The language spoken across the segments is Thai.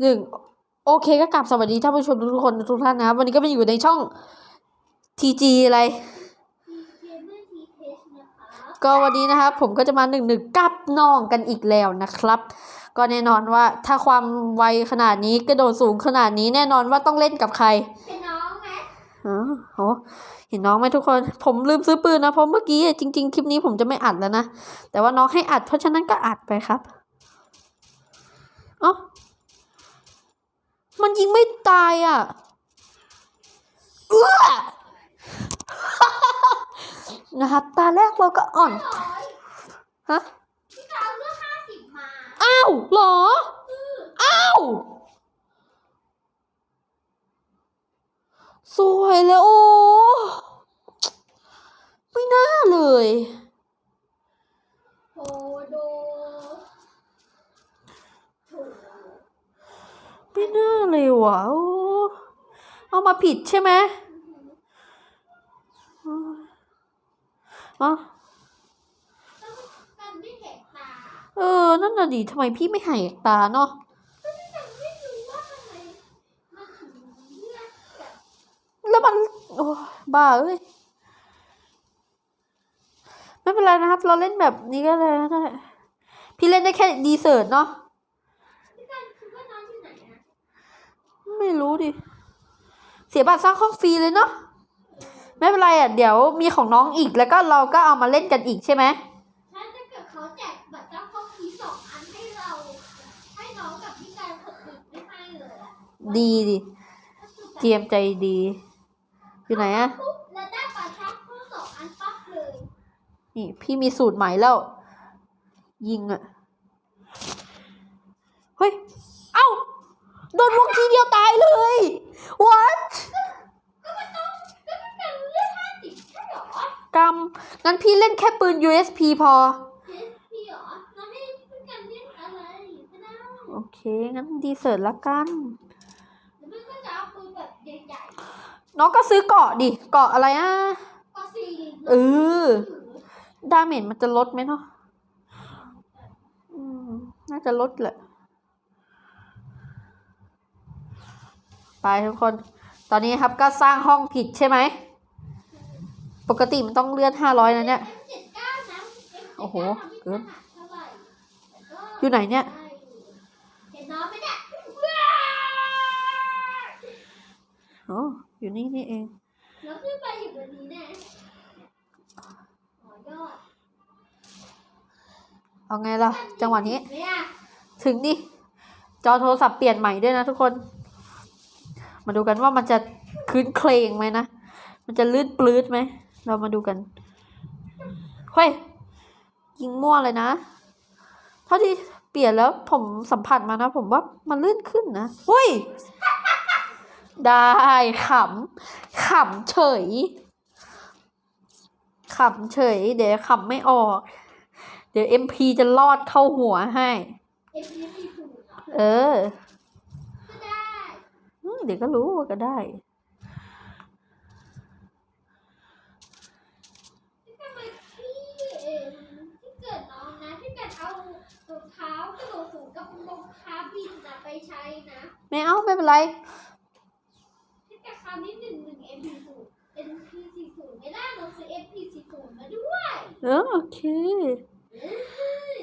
หนึ่งโอเคก็กลับสวัสดีท่านผู้ชมทุกคนทุกท่านนะครับวันนี้ก็มาอยู่ในช่อง TG อะไรเกมเมอร์ทีเทสนะคะก็วันนี้นะครับผมก็จะมาหนึ่งหนึ่งกับน้องกันอีกแล้วนะครับ ก็แน่นอนว่าถ้าความไวขนาดนี้กระโดดสูงขนาดนี้แน่นอนว่าต้องเล่นกับใครเป็นน้องไหมอ๋อโหเห็นน้องไหมทุกคน ผมลืมซื้อปืนนะ เพราะเมื่อกี้อะจริง ๆ คลิปนี้ผมจะไม่อัดแล้วนะ แต่ว่าน้องให้อัดเพราะฉะนั้นก็อัดไปครับ เอ๋อ มันยิงไม่ตายอะเอื้อนะครับ ตาแรกเราก็อ่อนร้อยฮะพี่กาวเลือกห้าสิบมา อ้าวเหรอ อ้าว สวยเลยโอ้ไม่น่าเลยโฮโดโไม่น่าเลยว่ะเอามาผิดใช่ไหมอ๋อกันไม่แหกตาเออ นั่นน่ะดิทำไมพี่ไม่หายตาเนาะก็ไม่แต่ไม่รู้ว่าทำไมมันถึงเลือกแบบแล้วมันโอ้บ้าเอ้ย ไม่เป็นไรนะครับ เราเล่นแบบนี้ก็เลยได้พี่เล่นได้แค่ดีเซิร์ตเนาะ พี่กันคิดว่าน้องอยู่ไหนอะ ไม่รู้ดิ เสียบัตรสร้างห้องฟรีเลยเนาะไม่เป็นไรอะ เดี๋ยวมีของน้องอีกแล้วก็เราก็เอามาเล่นกันอีกใช่ไหมถ้าจะเกิดเขาแจกบัตรเจ้าข้องทีสองอันให้เรา ให้น้องกับพี่กันคนอื่นไม่ให้เลยอะดีดิก็คือแบบเจียมใจดีอยู่ไหนอะปุ๊บแล้วได้บัตรเจ้าข้องสองอันปั๊บเลยนี่พี่มีสูตรใหม่แล้ว ยิงอะเฮ้ยเอ้า โดนวงทีเดียวตายเลย what ก็มันต้องก็มันเป็นเรื่องห้าสิใช่หรอกรรมงั้นพี่เล่นแค่ปืน USP พอเจสพีเหรอโอเค งั้นดีเซิร์ตละกันหรือไม่ก็จะเอาปืนแบบใหญ่น้องก็ซื้อเกาะดิ เกาะอะไรอะๆก็ซีเออ ดาเมจมันจะลดไหมเนาะอืมน่าจะลดแหละ ไปทุกคน ตอนนี้ครับก็สร้างห้องผิดใช่ไหม ปกติมันต้องเลื่อนห้าร้อยนะเนี่ย โอ้โห เกิน อยู่ไหนเนี่ยได้อยู่นี่นี่เองแล้วขึ้นไปอยู่บนนี้แน่เอาไงล่ะ จังหวะนี้ ถึงนี่ จอโทรศัพท์เปลี่ยนใหม่ด้วยนะทุกคน มาดูกันว่ามันจะคืนเคลงไหมนะ มันจะลื่นปลื้ดไหม เรามาดูกัน เฮ้ย ยิงมั่วเลยนะ เท่าที่เปลี่ยนแล้วผมสัมผัสมานะ ผมว่ามันลื่นขึ้นนะเฮ้ย ได้ขำขำเฉยขำเฉย เดี๋ยวขำไม่ออก เดี๋ยวเอ็มพีจะลอดเข้าหัวให้ เออ เดี๋ยวก็รู้ว่าก็ได้ทำไมพี่เอ็มที่เกิดน้องนะที่เกิดเอารองเท้ากระโดดสูงกับรองเท้าบินนะไปใช้นะไม่เอาไม่เป็นไรที่เกิดคราวนี้หนึ่งหนึ่งเอ็มพีศูนย์เอ็มพีสี่ศูนย์ไม่ได้เราซื้อเอ็มพีสี่ศูนย์มาด้วยเออโอเคเอ้ย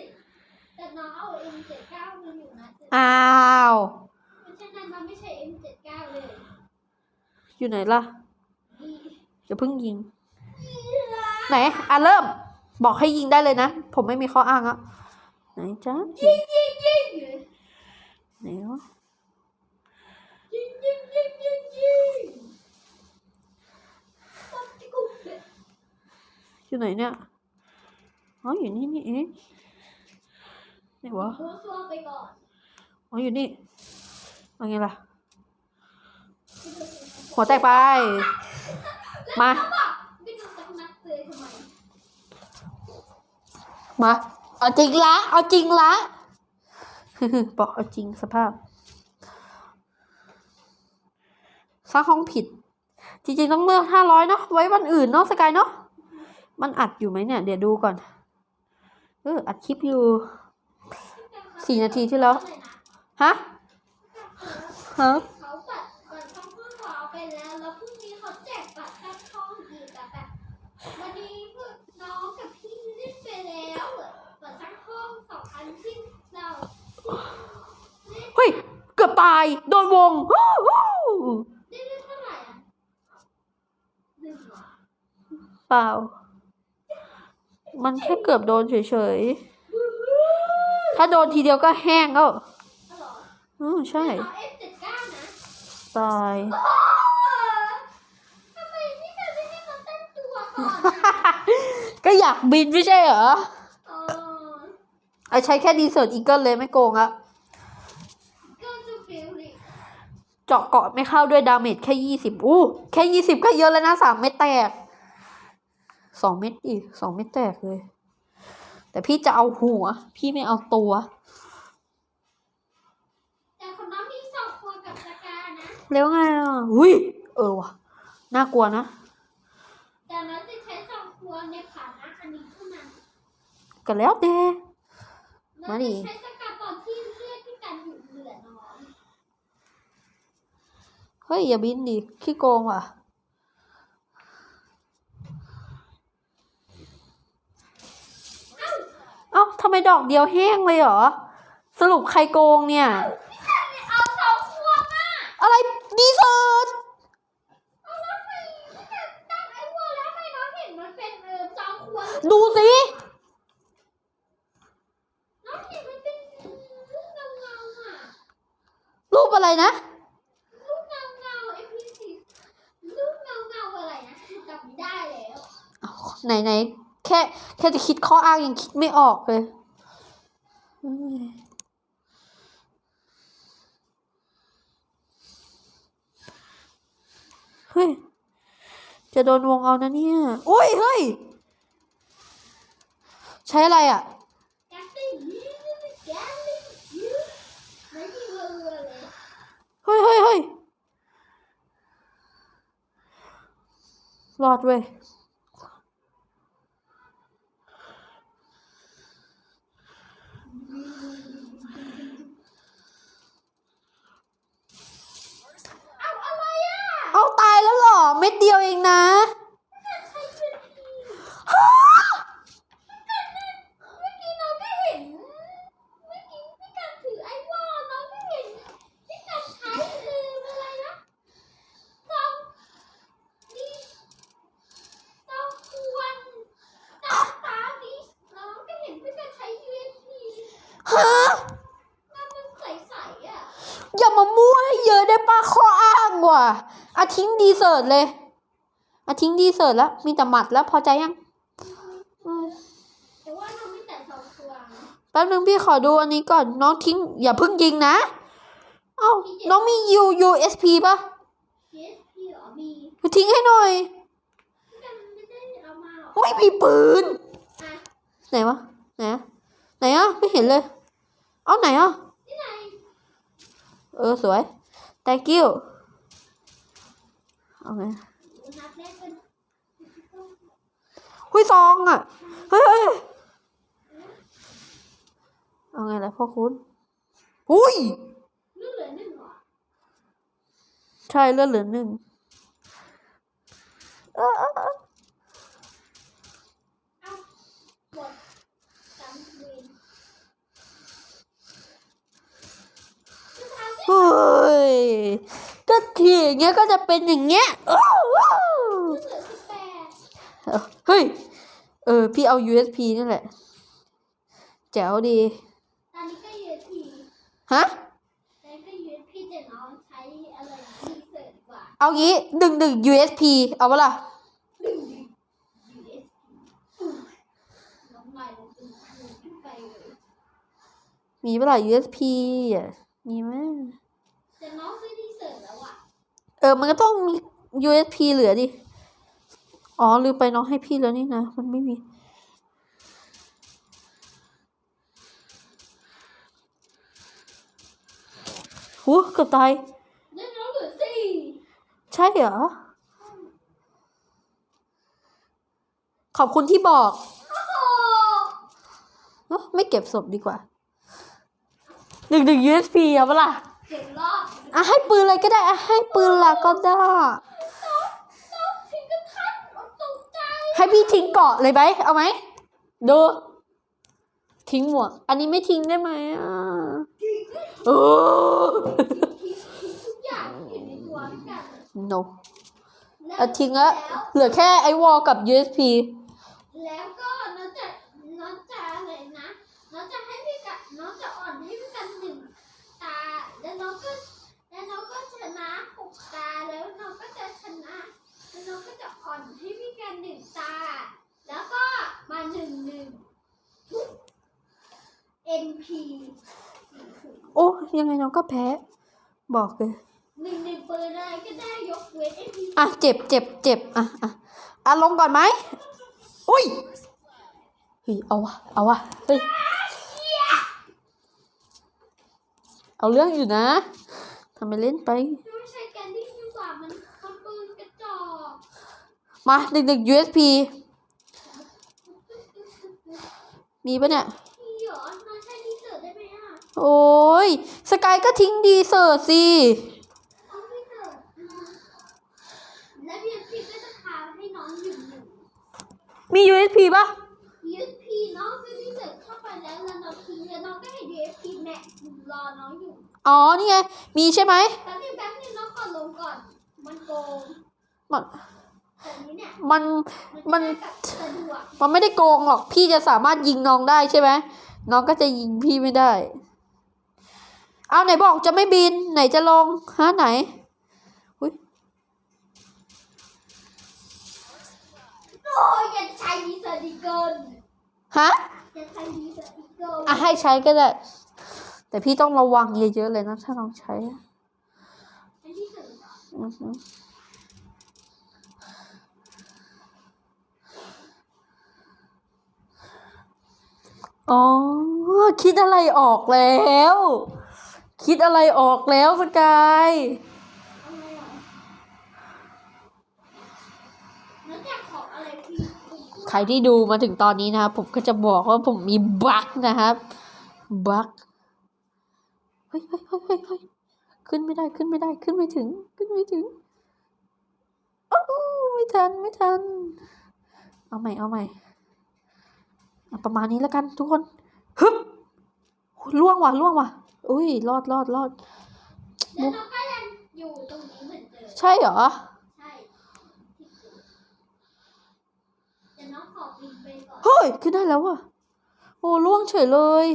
แต่น้องเอาเอ็มเจ็ดเก้ามาอยู่นะอ้าวเพราะฉะ นั้นมันไม่ใช่เอ็มเจ็ดเก้าเลยอยู่ไหนล่ะนี่อย่าเพิ่งยิง ไหน อะเริ่ม บอกให้ยิงได้เลยนะ ผมไม่มีข้ออ้างอะไหนจ๊ะยิงยิงยิงไหนวะยิงยิงยิงยิงยิงปั๊บจิ๊กกุ๊กเนี่ยอยู่ไหนเนี่ย อ๋ออยู่นี่นี่เองไหนวะหัวซัวไปก่อน อ๋ออยู่นี่ อาไงล่ะ หัวแตกไป มา มา เอาจริงละ เอาจริงละบอกเอาจริงสภาพสร้างห้องผิด จริงๆต้องเลือกห้าร้อยเนาะ ไว้วันอื่นเนาะสกายเนาะ มันอัดอยู่ไหมเนี่ย เดี๋ยวดูก่อน เอออัดคลิปอยู่สี่นาทีที่แล้ว ฮะ ฮะเขาบัตรบัตรช่องเพื่อนเขาเอาไปแล้ว แล้วพรุ่งนี้เขาแจกบัตรข้างช่องอีกอะแต่วันนี้พวกน้องกับพี่เล่นไปแล้วบัตรข้างห้องสองอันที่เราเล่นเฮ้ยเกือบตายโดนวงฮู้ฮู้เล่นได้เท่าไหร่อะหนึ่งเหรอเปล่า มันแค่เกือบโดนเฉยๆ ถ้าโดนทีเดียวก็แห้งแล้วฮัลโหลอืมใช่น้องเอฟเจ็ดเก้านะ ตายโอ้ทำไมพี่เธอไม่ให้เขาเต้นตัวก่อนก็อยากบินไม่ใช่เหรอเออไอใช้แค่ดีเซิร์ตอีเกิลเลยไม่โกงอะก็จะฟิลลิ่งเจาะเกาะไม่เข้าด้วยดาเมจแค่ยี่สิบอู้แค่ยี่สิบก็เยอะแล้วนะสามเม็ดแตกสองเม็ดอีกสองเม็ดแตกเลย แต่พี่จะเอาหัว พี่ไม่เอาตัว แต่คนน้องมีสองคนกับสกานะแล้วไงอะอุ้ยเออว่ะน่ากลัวนะแต่น้องจะใช้สองควในฐานะอันนี้เท่านั้นก็แล้วแต่น้องมาดิจะใช้สกาตอนที่เลือดที่กันอยู่เหลือน้อยเฮ้ยอย่าบินดิขี้โกงว่ะเอ้าทำไมดอกเดียวแห้งเลยเหรอ สรุปใครโกงเนี่ย เอาสองควงอะ อะไรดีเซิร์ต เอาแล้วทำไมพี่แต่ตั้งไอ้วัวแล้วทำไมน้องเห็นมันเป็นเออสองควง ดูสิน้องเห็นมันเป็นลูกเงาเงาๆอะรูปอะไรนะลูกเงาเงาไอพีซีลูกเงาเงาๆอะไรนะจำไม่ได้แล้วไหนไหนแค่แค่จะคิดข้ออ้างยังคิดไม่ออกเลยเฮ้ยเฮ้ยจะโดนวงเอานะเนี่ยโอ้ยเฮ้ย ใช้อะไรอะแกสซี่ยืดแกสซี่ยืดไม่มีเวอร์เลยเฮ้ยเฮ้ยเฮ้ยรอดเว้ยเอาอะไรอะเอาตายแล้วเหรอ เม็ดเดียวเองนะ ใช้พื้นที่เมื่อกี้น้องก็เห็น เมื่อกี้พี่กันถือไอ้วอลน้องก็เห็นพี่กันใช้ลืมอะไรนะซองนี่ซองควรตาตาดิน้องก็เห็นพี่กันใช้ USB ฮะ แล้วมันใสๆ อะอย่ามามั่วให้เยอะได้ป้าข้ออ้างว่ะอาทิ้งดีเซิร์ตเลยอาทิ้งดีเซิร์ตแล้ว มีแต่หมัดแล้วพอใจยังอืมแต่ว่าน้องไม่แต่สองตัวนะแป๊บนึงพี่ขอดูอันนี้ก่อน น้องทิ้ง อย่าเพิ่งยิงนะเอ้าน้องมี U U S P ป่ะ PSP เหรอมีทิ้งให้หน่อยพี่กันไม่ได้เอามาหรอไม่มีปืนอะไหนวะ ไหนอะไหนอะไม่เห็นเลย เอาไหนอะที่ไหน เออสวย thank you เอเป็นหุยซองอะ เฮ้ยเอาไงล่ะพ่อคุณหุยใช่เลือดเหลือหนึ่งเออเออเออ เอาบทจำเวรจะทำ เฮ้ย ก็ที อย่างเงี้ยก็จะเป็นอย่างเงี้ยอ้าวว้าวเหลือสิบแปดเฮ้ย เออ พี่เอา USP นี่แหละ แจ๋วดีตอนนี้ก็ยืนทีฮะตอนนี้ก็ยืนพี่จะน้องใช้อะไรดีเสิร์ดีกว่า เอางี้หนึ่งหนึ่ง USP เอาปะล่ะดึงดึง USB น้องใหม่ลงตึงขึ้นไปเลยมีปะล่ะ USP อะ มีไหมแต่น้องซื้อดีเสิร์แล้วอะ เออ มันก็ต้องมี USP เหลือดิ อ๋อ ลืมไปน้องให้พี่แล้วนี่นะ มันไม่มี หูเกือบตายน้องเหลือสี่ใช่เหรอ ขอบคุณที่บอก ไม่เก็บศพดีกว่า หนึ่งหนึ่ง USP เอาปะล่ะ เจ็ดรอบ อะให้ปืนอะไรก็ได้อะให้ปืนละก็ได้น้องน้องถึงกับขั้นตกใจให้พี่ทิ้งเกาะเลยไหมเอาไหมดู ทิ้งหมวก อันนี้ไม่ทิ้งได้ไหมอะโอ้ทิ้งทิ้งทุกอย่างที่อยู่ในตัวพี่กัน no แล้วเอาทิ้งละเหลือแค่ไอวอลกับ USP แล้วก็น้องจะน้องจะอะไรนะน้องจะให้พี่กันน้องจะอ่อนให้พี่กันหนึ่งตา แล้วน้องก็แล้วน้องก็ชนะหกตา แล้วน้องก็จะช นะแล้วน้องก็จะอ่อนให้พี่กันหนึ่งตา แล้วก็มาหนึ่งหนึ่งทุก NP โอ้ยังไงน้องก็แพ้ บอกเลยหนึ่งหนึ่งปืนอะไรก็ได้ยกเว้น NP อะเจ็บเจ็บเจ็บอะอะอะลงก่อนไหมอุ้ยเฮ้ยเอาวะเอาวะเฮ้ยเอาเรื่องอยู่นะทำไมเล่นไป ไม่ใช่แกนดิ้งดีกว่ามันมันปืนกระจอก มาหนึ่งหนึ่ง USP มีปะเนี่ยพี่เหรอน้องใช้ดีเสิร์ตได้ไหมอะโอ้ย สกายก็ทิ้งดีเซอร์สิเอาดีเสิร์ตแล้วพี่พี่ก็จะพาให้น้องอยู่หนึ่งมี USP ปะ USP น้องซื้อดีเสิร์ตเข้าไปแล้วแล้วน้องทิ้งแล้วน้องก็เห็น USP แม็กรอน้องอยู่ อ๋อ นี่ไง มีใช่ไหมแป๊บนึงแป๊บนึงน้องขอลงก่อน มันโกงมันแต่นี้เนี่ยมัน มันมันจะได้แบบสะดวกมันไม่ได้โกงหรอก พี่จะสามารถยิงน้องได้ใช่ไหมน้องก็จะยิงพี่ไม่ได้ เอาไหนบอกจะไม่บินไหนจะลงฮะไหนโอ้ยอย่าใช้ดีเสิร์ตอีกเกินฮะอย่าใช้ดีเสิร์ตอีกเกินอะให้ใช้ก็ได้ แต่พี่ต้องระวังเยอะๆเลยนะถ้าน้องใช้อะใช้ดีเสิร์ตเหรออื อ๋อ คิดอะไรออกแล้ว คิดอะไรออกแล้วสกายอะไรเหรอแล้วจากของอะไรพี่คุณใครที่ดูมาถึงตอนนี้นะครับผมก็จะบอกว่าผมมีบั๊กนะครับบั๊กเฮ้ยเฮ้ยเฮ้ยเฮ้ยเฮ้ยขึ้นไม่ได้ขึ้นไม่ได้ขึ้นไม่ถึง ขึ้นไม่ถึงโอ้ไม่ทันไม่ทัน เอาใหม่เอาใหม่ ประมาณนี้แล้วกันทุกคนฮึบล่วงว่ะล่วงว่ะอุ้ยรอดรอดรอดแล้วน้องก็ยังอยู่ตรงนี้เหมือนเดิมใช่เหรอใช่แต่น้องขอบินไปก่อนเฮ้ยขึ้นได้แล้วว่ะโอ้ล่วงเฉยเลย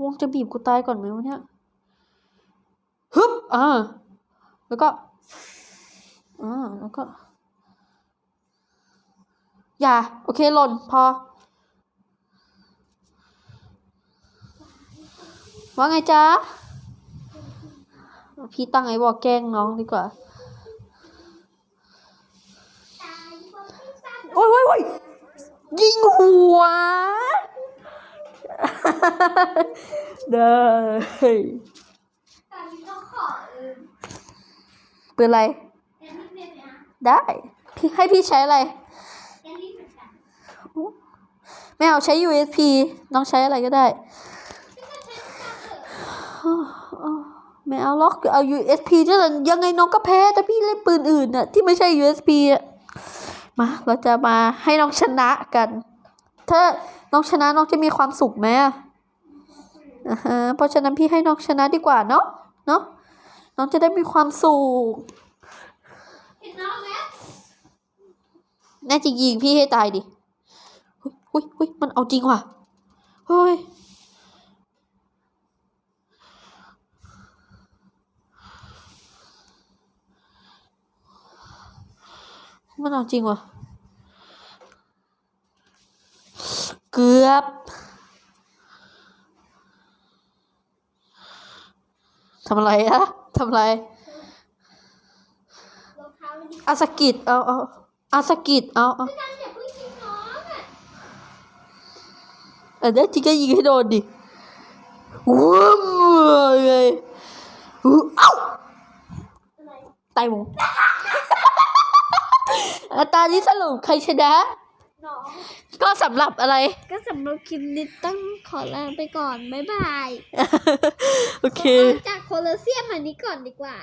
วงจะบีบกูตายก่อนไหมวะเนี่ยฮึบอ่าแล้วก็อ่าแล้วก็ อย่า โอเคหล่นพอ ว่าไงจ๊ะ พี่ตั้งไอ้บอกแกล้งน้องดีกว่า โอ้ยโอ้ยโอ้ยยิงหัว เด้อเปืนอะไร ได้ พี่ให้พี่ใช้อะไร แกนนี่เหมือนกัน ไม่เอาใช้ USP น้องใช้อะไรก็ได้พี่ก็ใช้ตาเถอะไม่เอาล็อกเอา USP นี่แหละยังไงน้องก็แพ้ แต่พี่เล่นปืนอื่นน่ะที่ไม่ใช่ USP อะมาเราจะมาให้น้องชนะกัน ถ้าน้องชนะน้องจะมีความสุขไหมอะอ่าฮะเพราะฉะนั้นพี่ให้น้องชนะดีกว่าเนาะเนาะน้องจะได้มีความสุขเห็นน้องไหมแน่จริงยิงพี่ให้ตายดิ เฮ้ยเฮ้ยเฮ้ยมันเอาจริงว่ะ เฮ้ย มันเอาจริงว่ะ เกือบทำอะไรอะทำอะไรรองเท้าดีอาสกิดเอาเอาอาสกิดเอาเอา ออเดี๋ยวจิงก็ยิงให้โดนดิว้าวเลยอู้เอ้าอะไรตายหมูอะตานี้สรุปใครชนะน้องก็สำหรับอะไร ก็สำหรับคลิปนี้ต้องขอลาไปก่อน บ๊ายบาย โอเคขอออกจากโคลอเซียมอันนี้ก่อนดีกว่า